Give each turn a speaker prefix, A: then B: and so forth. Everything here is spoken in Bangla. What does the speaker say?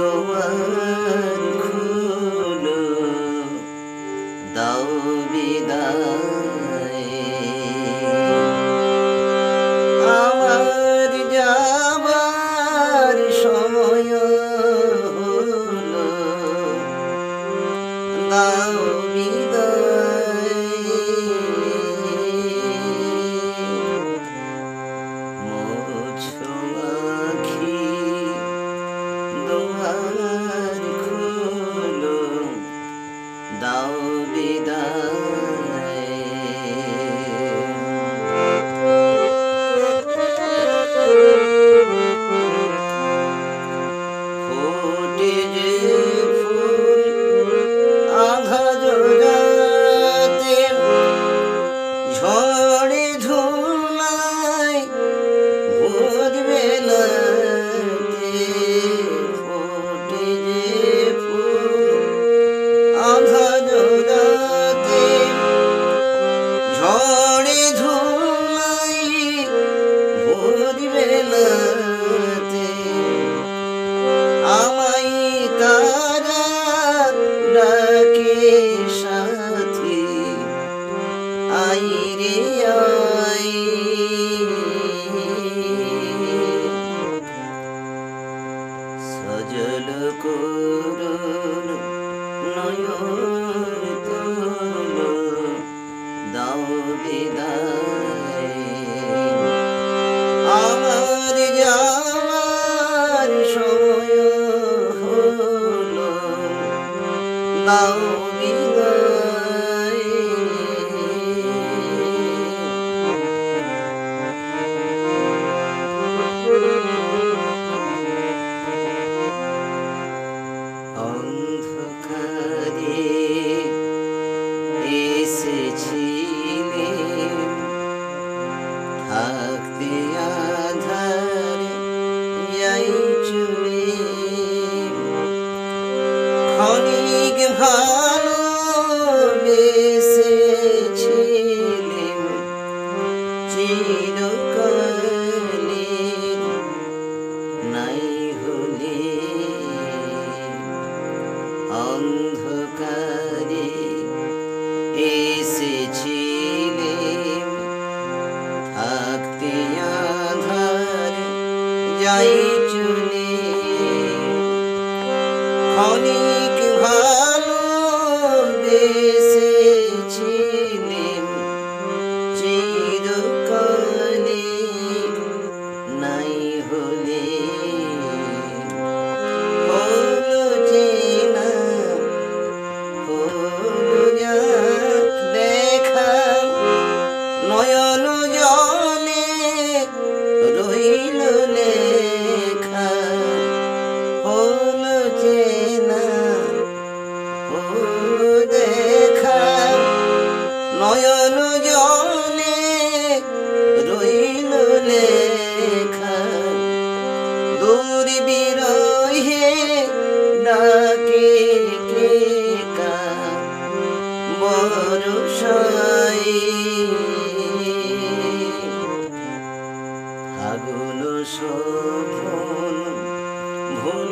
A: দোয়ার খুলো দাও বিদায়। আমার যাবার সময় হলো দাও বিদায়। Baú চিরকালীন নাই হলে অন্ধকারে এসেছিলে। থাকতে আধার যাই চলে। ক্ষণিক ভালো বেসেছিলে নয়ন জলে রইল লেখা। দূর বিরহে ডাকে কেকা বরসাই হাগুল শোভন ভুল